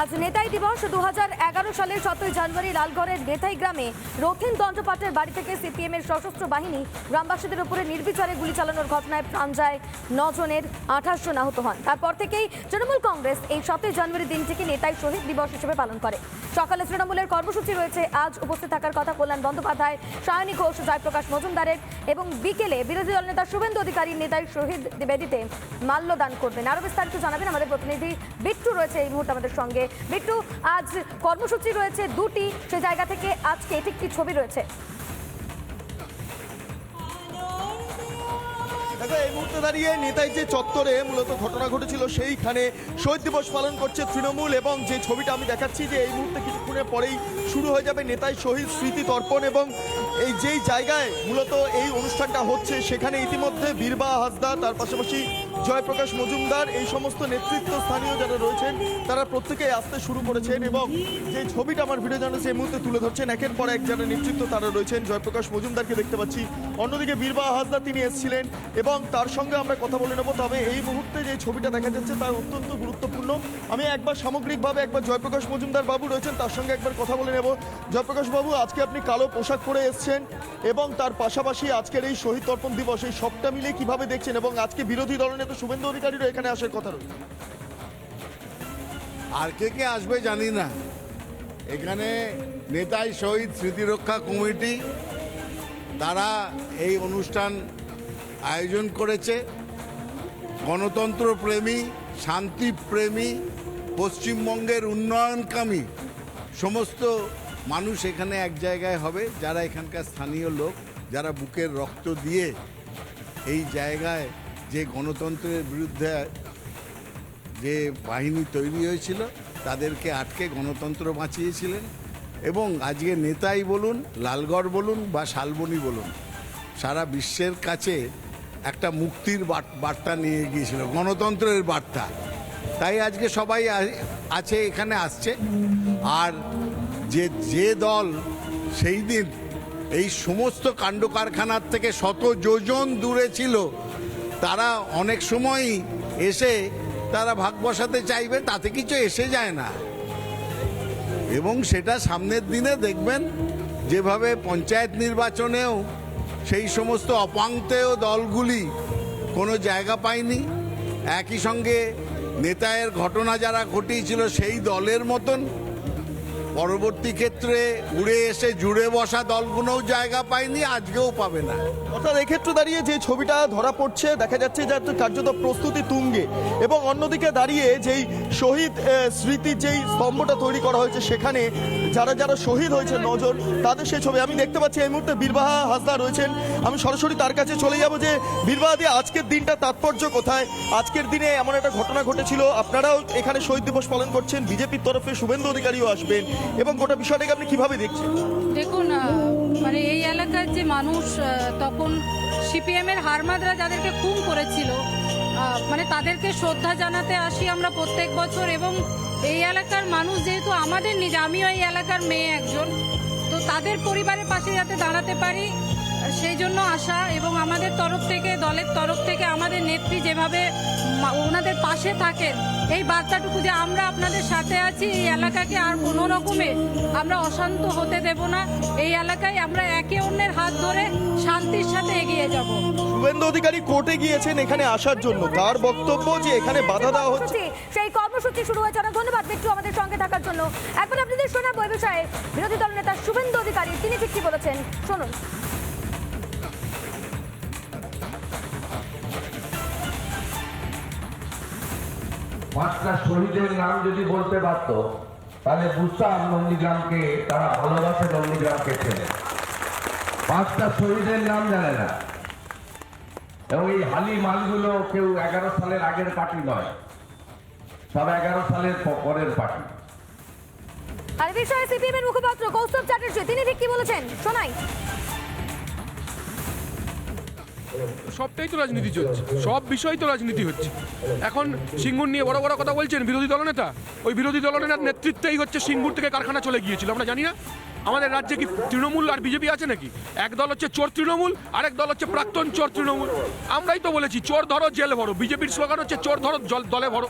আজ নেতাই দিবস দু হাজার এগারো সালের সতেরোই জানুয়ারি লালগড়ের নেতাই গ্রামে রথিন দণ্ডপাটের বাড়ি থেকে সিপিএম এর সশস্ত্র বাহিনী গ্রামবাসীদের উপরে নির্বিচারে গুলি চালানোর ঘটনায় প্রাণ যায় নজনের আঠাশ জন আহত হন। তারপর থেকেই তৃণমূল কংগ্রেস এই সতেরোই জানুয়ারি দিনটিকে নেতাই শহীদ দিবস হিসেবে পালন করে। সকালে তৃণমূলের কর্মসূচি রয়েছে। আজ উপস্থিত থাকার কথা কল্যাণ বন্দ্যোপাধ্যায়, সায়নী ঘোষ, জয়প্রকাশ মজুমদারের এবং বিকেলে বিরোধী দল নেতা শুভেন্দু অধিকারী নেতাই শহীদ বেদিতে মাল্যদান করবেন। আরও বিস্তারিত জানাবেন আমাদের প্রতিনিধি বিট্টু রয়েছে এই মুহূর্তে আমাদের সঙ্গে। বিট্টু আজ কর্মসূচি রয়েছে দুটি। সে জায়গা থেকে আজকে এটি একটি ছবি রয়েছে। এই মুহূর্তে দাঁড়িয়ে নেতাই যে চত্বরে মূলত ঘটনা ঘটেছিল, সেইখানে শহীদ দিবস পালন করছে তৃণমূল এবং যে ছবিটা আমি দেখাচ্ছি যে এই মুহূর্তে কিছুক্ষণের পরেই শুরু হয়ে যাবে নেতাই শহীদ স্মৃতি তর্পণ এবং এই যেই জায়গায় মূলত এই অনুষ্ঠানটা হচ্ছে, সেখানে ইতিমধ্যে বীরবা হাসদা, তার পাশাপাশি জয়প্রকাশ মজুমদার, এই সমস্ত নেতৃত্ব স্থানীয় যারা রয়েছেন, তারা প্রত্যেকে আসতে শুরু করেছেন এবং যে ছবিটা আমার ভিডিও জানাচ্ছে এই মুহূর্তে তুলে ধরছেন, একের পর এক যারা নেতৃত্ব তারা রয়েছেন। জয়প্রকাশ মজুমদারকে দেখতে পাচ্ছি। অন্যদিকে বীরবা হাসদা তিনি এসেছিলেন এবং তার সঙ্গে আমরা কথা বলে নেব। তবে এই মুহূর্তে যে ছবিটা দেখা যাচ্ছে তার অত্যন্ত গুরুত্বপূর্ণ। আমি একবার সামগ্রিকভাবে একবার জয়প্রকাশ মজুমদার বাবু রয়েছেন, তার সঙ্গে একবার কথা বলে নেব। জয়প্রকাশ বাবু, আজকে আপনি কালো পোশাক পরে এসেছেন এবং তার পাশাপাশি আজকের এই শহীদ তর্পণ দিবস, এই সবটা মিলে কীভাবে দেখছেন এবং আজকে বিরোধী দলনেতা শুভেন্দু অধিকারীরও এখানে আসার কথা রয়েছে আর কে কে আসবে জানি না। এখানে নেতাই শহীদ স্মৃতিরক্ষা কমিটি, তারা এই অনুষ্ঠান আয়োজন করেছে। গণতন্ত্র প্রেমী শান্তিপ্রেমী পশ্চিমবঙ্গের উন্নয়নকামী, সমস্ত মানুষ এখানে এক জায়গায় হবে, যারা এখানকার স্থানীয় লোক, যারা বুকের রক্ত দিয়ে এই জায়গায় যে গণতন্ত্রের বিরুদ্ধে যে বাহিনী তৈরি হয়েছিল, তাদেরকে আটকে গণতন্ত্র বাঁচিয়েছিলেন এবং আজকে নেতাই বলুন, লালগড় বলুন বা শালবনি বলুন, সারা বিশ্বের কাছে একটা মুক্তির বার্তা নিয়ে গিয়েছিল, গণতন্ত্রের বার্তা। তাই আজকে সবাই আছে, এখানে আসছে। আর যে যে দল সেই দিন এই সমস্ত কাণ্ড কারখানার থেকে শত যোজন দূরে ছিল তারা অনেক সময়ই এসে তারা ভাগ বসাতে চাইবে, তাতে কিছু এসে যায় না। এবং সেটা সামনের দিনে দেখবেন, যেভাবে পঞ্চায়েত নির্বাচনেও সেই সমস্ত অপাঙ্ক্তেয় দলগুলি কোনো জায়গা পায়নি। একই সঙ্গে নেতায়ের ঘটনা যারা ঘটিয়েছিল সেই দলের মতন পরবর্তী ক্ষেত্রে উড়ে এসে জুড়ে বসা দলগুলোও জায়গা পায়নি, আজকেও পাবে না। অর্থাৎ এক্ষেত্রে দাঁড়িয়ে যে ছবিটা ধরা পড়ছে, দেখা যাচ্ছে যে কার্যত প্রস্তুতি তুঙ্গে। এবং অন্যদিকে দাঁড়িয়ে যেই শহীদ স্মৃতির যেই স্তম্ভটা তৈরি করা হয়েছে সেখানে যারা যারা শহীদ হয়েছে নজর, তাদের সেই ছবি। আমি দেখতে পাচ্ছি এই মুহূর্তে বীরবাহা হাসদা রয়েছেন। আমি সরাসরি তার কাছে চলে যাব যে, বীরবাহা দিয়ে আজকের দিনটা তাৎপর্য কোথায়? আজকের দিনে এমন একটা ঘটনা ঘটেছিল। আপনারাও এখানে শহীদ দিবস পালন করছেন। বিজেপির তরফে শুভেন্দু অধিকারীও আসবেন। এবং গোটা বিষয়টাকে আপনি কীভাবে দেখছেন? দেখুন মানে এই এলাকার যে মানুষ তখন সিপিএমের হারমাদরা যাদেরকে খুন করেছিল মানে তাদেরকে শ্রদ্ধা জানাতে আসি আমরা প্রত্যেক বছর এবং এই এলাকার মানুষ যেহেতু আমাদের নিজ, আমিও এই এলাকার মেয়ে একজন, তো তাদের পরিবারের পাশে যাতে দাঁড়াতে পারি সেই জন্য আসা এবং আমাদের তরফ থেকে দলের তরফ থেকে আমাদের নেত্রী যেভাবে ওনাদের পাশে থাকেন এই বার্তাটুকু যে আমরা আপনাদের সাথে আছি এই এলাকাকে আর কোনো রকমে আমরা অশান্ত হতে দেব না। এই এলাকায় আমরা একে অন্যের হাত ধরে শান্তির সাথে এগিয়ে যাব। শুভেন্দু অধিকারী কোর্টে গিয়েছেন এখানে আসার জন্য। তার বক্তব্য যে এখানে বাধা দেওয়া হচ্ছে। সেই কর্মসূচি শুরু হয়েছে। অনেক ধন্যবাদ বিট্টু আমাদের সঙ্গে থাকার জন্য। একবার আপনাদের শোনাবো এই বিষয়ে বিরোধী দল নেতা শুভেন্দু অধিকারী। তিনি ঠিক কি বলেছেন? শুনুন। পাঁচটা শহীদের নাম যদি বলতে পারতো, তাহলে বুঝতাম নন্দীগ্রামকে, তারা ভালোবাসে নন্দীগ্রামকে ছেড়ে। পাঁচটা শহীদের নাম জানে না। এবং এই হালি মালগুলো কেউ এগারো সালের আগের পার্টি নয়, সব এগারো সালের পরের পার্টি। আর বিষয়ে সিপিএম এর মুখপাত্র কৌস্তব চ্যাটার্জি, তিনি ঠিক কি বলেছেন? শোনাই। সবটাই তো রাজনীতি চলছে। সব বিষয় তো রাজনীতি হচ্ছে। এখন সিঙ্গুর নিয়ে বড় বড় কথা বলছেন বিরোধী দলনেতা। ওই বিরোধী দলনেতার নেতৃত্বেই হচ্ছে সিঙ্গুর থেকে কারখানা চলে গিয়েছিল। আমরা জানি না, আমাদের রাজ্যে কি তৃণমূল আর বিজেপি আছে নাকি? এক দল হচ্ছে চোর তৃণমূল, আরেক দল হচ্ছে প্রাক্তন চোর তৃণমূল। আমরাই তো বলেছি, চোর ধরো, জেল ভরো। বিজেপির স্লোগান হচ্ছে, চোর ধরো, জল দলে ভরো।